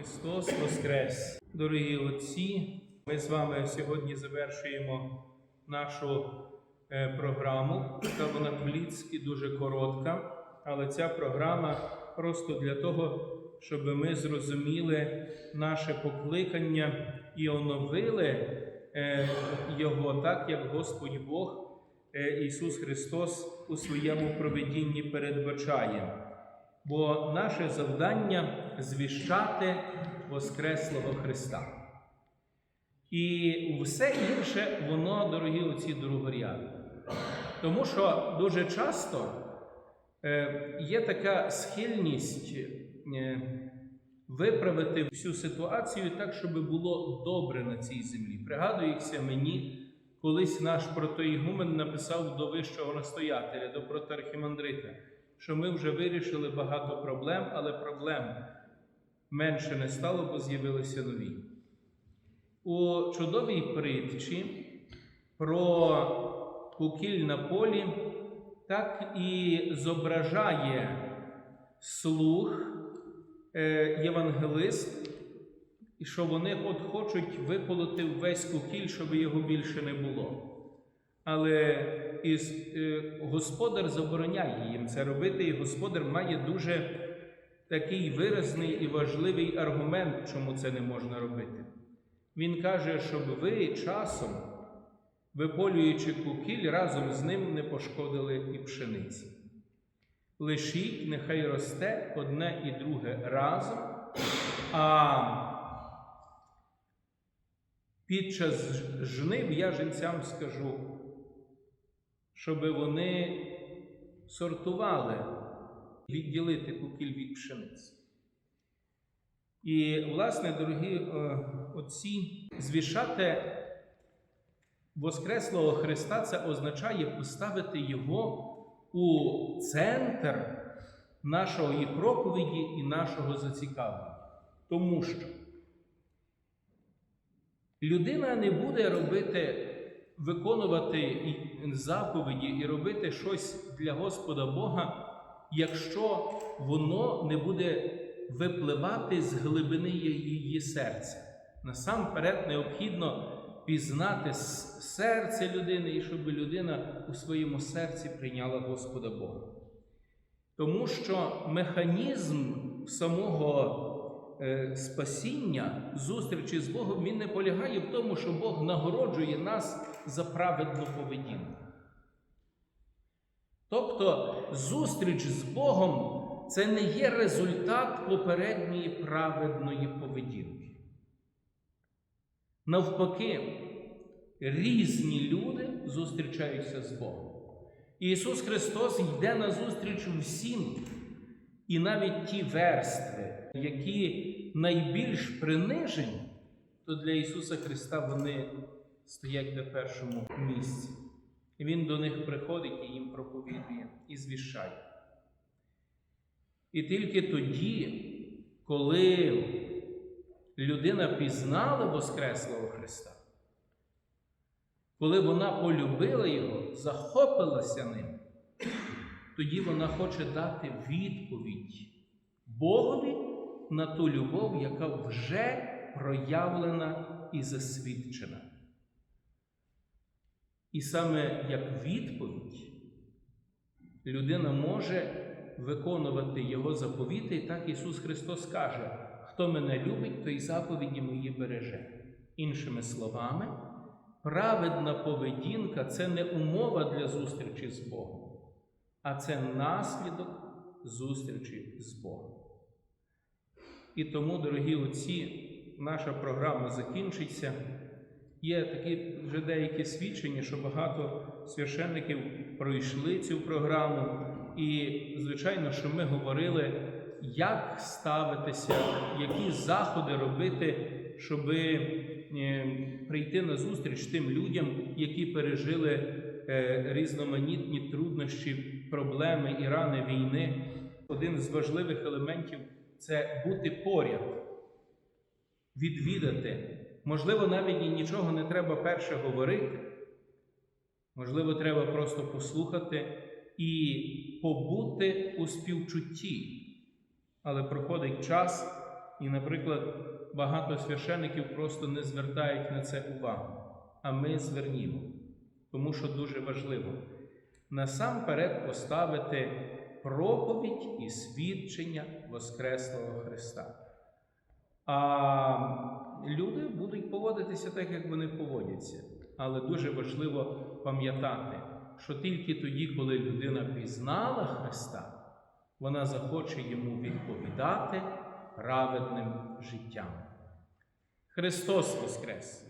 Христос Воскрес! Дорогі отці, ми з вами сьогодні завершуємо нашу е, програму. Та вона бліц дуже коротка, але ця програма просто для того, щоб ми зрозуміли наше покликання і оновили е, його так, як Господь Бог е, Ісус Христос у своєму проведінні передбачає. Бо наше завдання звіщати Воскреслого Христа. І все інше, воно, дорогі отці, другорядне. Тому що дуже часто е, є така схильність е, виправити всю ситуацію так, щоб було добре на цій землі. Пригадується мені, колись наш протоігумен написав до вищого настоятеля, до протоархімандрита, що ми вже вирішили багато проблем, але проблем менше не стало, бо з'явилися нові. У чудовій притчі про кукіль на полі так і зображає слух е, євангелист, що вони от хочуть виполоти весь кукіль, щоб його більше не було. Але із, е, господар забороняє їм це робити, і господар має дуже такий виразний і важливий аргумент, чому це не можна робити. Він каже, щоб ви часом, виполюючи кукіль, разом з ним не пошкодили і пшениці. Лишіть, нехай росте одне і друге разом, а під час жнив я жінцям скажу, щоб вони сортували, відділити кукіль від пшениці. І, власне, дорогі е, отці, звішати Воскреслого Христа це означає поставити Його у центр нашої проповіді і нашого зацікавлення. Тому що людина не буде робити, виконувати заповіді і робити щось для Господа Бога, якщо воно не буде випливати з глибини її серця. Насамперед необхідно пізнати серце людини і щоб людина у своєму серці прийняла Господа Бога. Тому що механізм самого спасіння, зустрічі з Богом, він не полягає в тому, що Бог нагороджує нас за праведну поведінку. Тобто зустріч з Богом це не є результат попередньої праведної поведінки. Навпаки, різні люди зустрічаються з Богом. Ісус Христос йде на зустріч всім, і навіть ті верстви, які найбільш принижені, то для Ісуса Христа вони стоять на першому місці. І Він до них приходить і їм проповідує і звіщає. І тільки тоді, коли людина пізнала Воскреслого Христа, коли вона полюбила Його, захопилася ним, тоді вона хоче дати відповідь Богові на ту любов, яка вже проявлена і засвідчена. І саме як відповідь людина може виконувати Його заповіти, і так Ісус Христос каже: хто мене любить, той заповіді мої береже. Іншими словами, праведна поведінка це не умова для зустрічі з Богом, а це наслідок зустрічі з Богом. І тому, дорогі отці, наша програма закінчиться. Є такі вже деякі свідчення, що багато священників пройшли цю програму, і, звичайно, що ми говорили, як ставитися, які заходи робити, щоб прийти на зустріч тим людям, які пережили е, різноманітні труднощі, проблеми і рани війни. Один з важливих елементів це бути поряд, відвідати. Можливо, навіть і нічого не треба перше говорити. Можливо, треба просто послухати і побути у співчутті. Але проходить час, І, наприклад, багато священиків просто не звертають на це увагу. А ми звернімо, тому що дуже важливо насамперед поставити проповідь і свідчення Воскреслого Христа. А люди будуть поводитися так, як вони поводяться. Але дуже важливо пам'ятати, що тільки тоді, коли людина пізнала Христа, вона захоче йому відповідати праведним життям. Христос Воскрес!